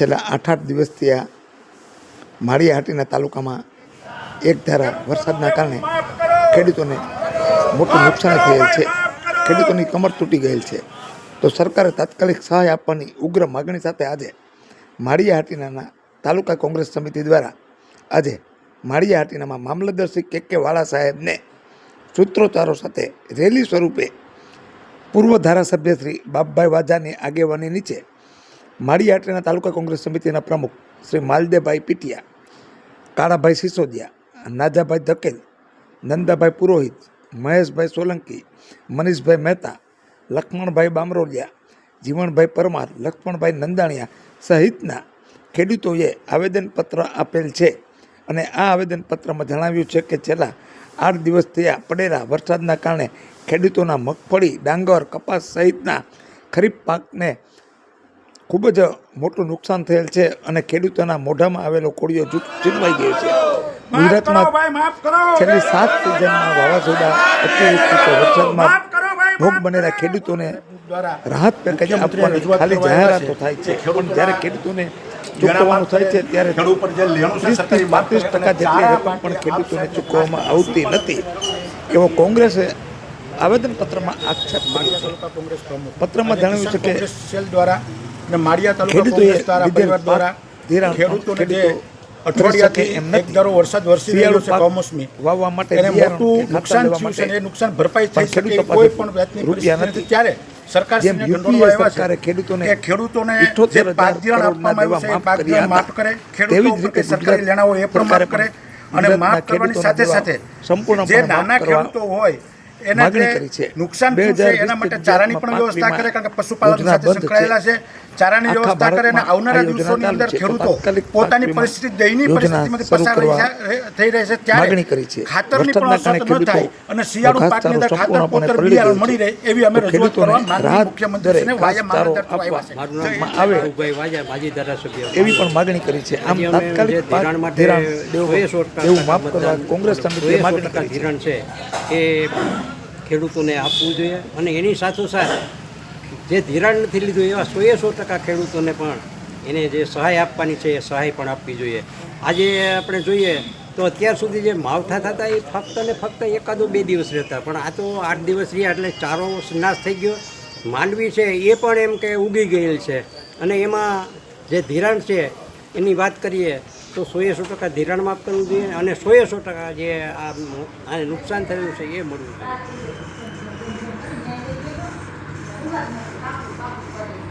છેલ્લા આઠ આઠ દિવસથી આ માળિયાહાટીના તાલુકામાં એક ધારા વરસાદના કારણે ખેડૂતોને મોટું નુકસાન થયેલ છે. ખેડૂતોની કમર તૂટી ગયેલ છે. તો સરકારે તાત્કાલિક સહાય આપવાની ઉગ્ર માગણી સાથે આજે માળિયાહાટીના તાલુકા કોંગ્રેસ સમિતિ દ્વારા આજે માળિયાહાટીનામાં મામલતદાર શ્રી કે કે વાળા સાહેબને સૂત્રોચ્ચારો સાથે રેલી સ્વરૂપે પૂર્વ ધારાસભ્ય શ્રી બાપભાઈ વાજાની આગેવાની નીચે માળિયાહાટીના તાલુકા કોંગ્રેસ સમિતિના પ્રમુખ શ્રી માલદેભાઈ પીટિયા, કાળાભાઈ સિસોદિયા, નાજાભાઈ ધકેલ, નંદાભાઈ પુરોહિત, મહેશભાઈ સોલંકી, મનીષભાઈ મહેતા, લક્ષ્મણભાઈ બામરોલિયા જીવણભાઈ પરમાર, લક્ષ્મણભાઈ નંદાણિયા સહિતના ખેડૂતોએ આવેદનપત્ર આપેલ છે. અને આ આવેદનપત્રમાં જણાવ્યું છે કે છેલ્લા આઠ દિવસ થયા પડેલા વરસાદના કારણે ખેડૂતોના મગફળી, ડાંગર, કપાસ સહિતના ખરીફ પાકને ખૂબ જ મોટું નુકસાન થયેલ છે અને ખેડૂતોના મોઢામાં આવેલો કોળિયો જૂથ ચીનવાઈ ગયો છે. ગુજરાતમાં છેલ્લી સાત સિઝનમાં વાવાઝોડા અતિવૃષ્ટિ વરસાદમાં ભોગ બનેલા ખેડૂતોને રાહત પેકેજ આપવાની ખાલી જાહેરાતો થાય છે. પણ જ્યારે ખેડૂતોને ચૂકવવાનું થાય છે ત્યારે ત્રીસથી પાંત્રીસ ટકા જેટલી રકમ પણ ખેડૂતોને ચૂકવવામાં આવતી નથી. એવો કોંગ્રેસે આવેદનપત્રમાં આક્ષેપ કર્યો છે. પત્રમાં જણાવ્યું છે કે સેલ દ્વારા અને માળિયા તાલુકા કોંગ્રેસ દ્વારા પરિવાર દ્વારા ખેડૂતોને જે અઠવાડિયાથી એક. ધારો વરસાદ વરસી રહ્યો છે કમોસમી વાવવા માટે એને મોટું નુકસાન થયું છે એ નુકસાન ભરપાઈ થઈ શકે કોઈ પણ જાતની પરિસ્થિતિ નથી. ત્યારે સરકાર સરકારે ખેડૂતોને ખેડૂતોને જે પાક ધિરાણ આપવામાં આવ્યું છે એ પાક ધિરાણ માફ કરે ખેડૂતો સરકારી લેણાઓ એ પણ માફ કરે અને માફ કરવાની સાથે સાથે સંપૂર્ણ જે નાના ખેડૂતો હોય એના. જે નુકસાન થયું છે એના માટે ચારાની પણ વ્યવસ્થા કરે કારણ કે પશુપાલન સાથે સંકળાયેલા છે ચારાની વ્યવસ્થા કરે અને આવનારા દિવસોની અંદર ખેડૂતો પોતાની પરિસ્થિતિ દયનીય પરિસ્થિતિમાંથી પસાર રહી કરવા છે- થઈ રહે છે ત્યારે કરી છે. ખાતરની પણ અસર ન થાય અને શિયાળુ પાકની અંદર ખાતર પોતર બિયારણ મળી રહે એવી અમે રજૂઆત કરવા મુખ્યમંત્રીશ્રીને દરે વાયા ઘાસચારો મામલતદાર આવ્યા છે. મારું નામ આપવામાં આવે. ભાઈ વાજા માજી ધારાસભ્ય. એવી પણ માગણી કરી છે. આમ તાત્કાલિક ધિરાણ માટે દેવું. માફ કરવા કોંગ્રેસ સમિતિએ માગણી કરી ધિરાણ છે એ ખેડૂતોને આપવું જોઈએ અને એની સાથોસાથ જે ધિરાણ નથી લીધું, એવા સોએ સો ટકા ખેડૂતોને પણ એને જે સહાય આપવાની છે, એ સહાય પણ આપવી જોઈએ. આજે આપણે જોઈએ તો અત્યાર સુધી જે માવઠા થતા, એ ફક્ત ને ફક્ત એકાદો બે દિવસ રહેતા. પણ આ તો આઠ દિવસ રહ્યા એટલે ચારો નાશ થઈ ગયો. માંડવી છે, એ પણ એમ કે ઉગી ગયેલ છે. અને એમાં જે ધિરાણ છે, એની વાત કરીએ તો સોએ સો ટકા ધિરાણ માફ કરવું જોઈએ અને સોએ સો ટકા જે આ નુકસાન થયેલું છે, એ મળવું જોઈએ. 真的，大不大？